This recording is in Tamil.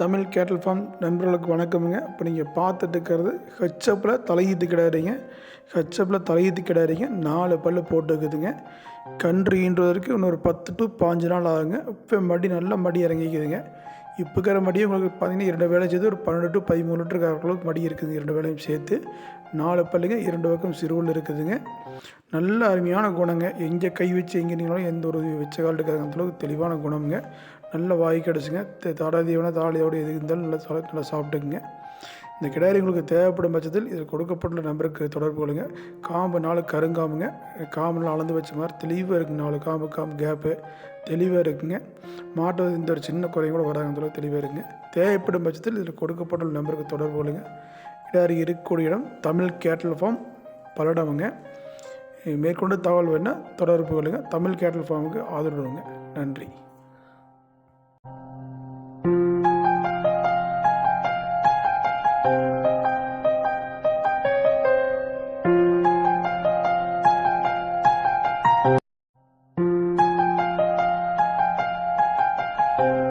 தமிழ் கேட்டல் ஃபார்ம் நண்பர்களுக்கு வணக்கமுங்க. இப்போ நீங்கள் பார்த்துட்டு இருக்கிறது ஹெச்எப்பில் தலையீத்து கிடையாதுங்க. ஹெச்எப்பில் தலையீத்து கிடையாதுங்க. நாலு பல்லு போட்டுக்குதுங்க கன்று ஈன்றதற்கு இன்னொரு பத்து டு பாஞ்சு நாள் ஆகுங்க. இப்போ மடி நல்லா மடி இறங்கிக்குதுங்க. இப்போ இருக்கிற மடியும் உங்களுக்கு பார்த்தீங்கன்னா இரண்டு வேலை செய்து ஒரு பன்னெண்டு டு பதிமூணு லிட்டர் அளவுக்கு மடி இருக்குதுங்க. இரண்டு வேலையும் சேர்த்து நாலு பல்லுங்க இரண்டு பக்கம் சிறுவில் இருக்குதுங்க. நல்ல அருமையான குணங்க. எங்கே கை வச்சு எங்கே நீங்களும் எந்த ஒரு வச்ச கால் இருக்காது அந்த அளவுக்கு தெளிவான குணம்ங்க. நல்ல வாய் கிடச்சுங்க. தாடாதீவனா தாளியோட எது இருந்தாலும் நல்லா நல்லா சாப்பிட்டுக்குங்க. இந்த கிடாரி உங்களுக்கு தேவைப்படும் பட்சத்தில் இதில் கொடுக்கப்பட்டுள்ள நம்பருக்கு தொடர்பு கொள்ளுங்க. காம்பு நாலு கருங்காம்புங்க. காம்புலாம் அளந்து வச்ச மாதிரி தெளிவாக இருக்குங்க நாலு காம்பு காம்பு கேப்பு தெளிவாக இருக்குங்க. மாட்டு இந்த ஒரு சின்ன குறையும் கூட வராங்க அந்த தெளிவாக இருக்குங்க. தேவைப்படும் பட்சத்தில் இதில் கொடுக்கப்பட்டுள்ள நம்பருக்கு தொடர்பு கொள்ளுங்க. கிடாரி இருக்கக்கூடிய இடம் தமிழ் கேட்டல் ஃபார்ம் பல்லடமுங்க. மேற்கொண்டு தகவல் வேணால் தொடர்பு கொள்ளுங்கள் தமிழ் கேட்டல் ஃபார்முக்கு ஆதரவு நன்றி.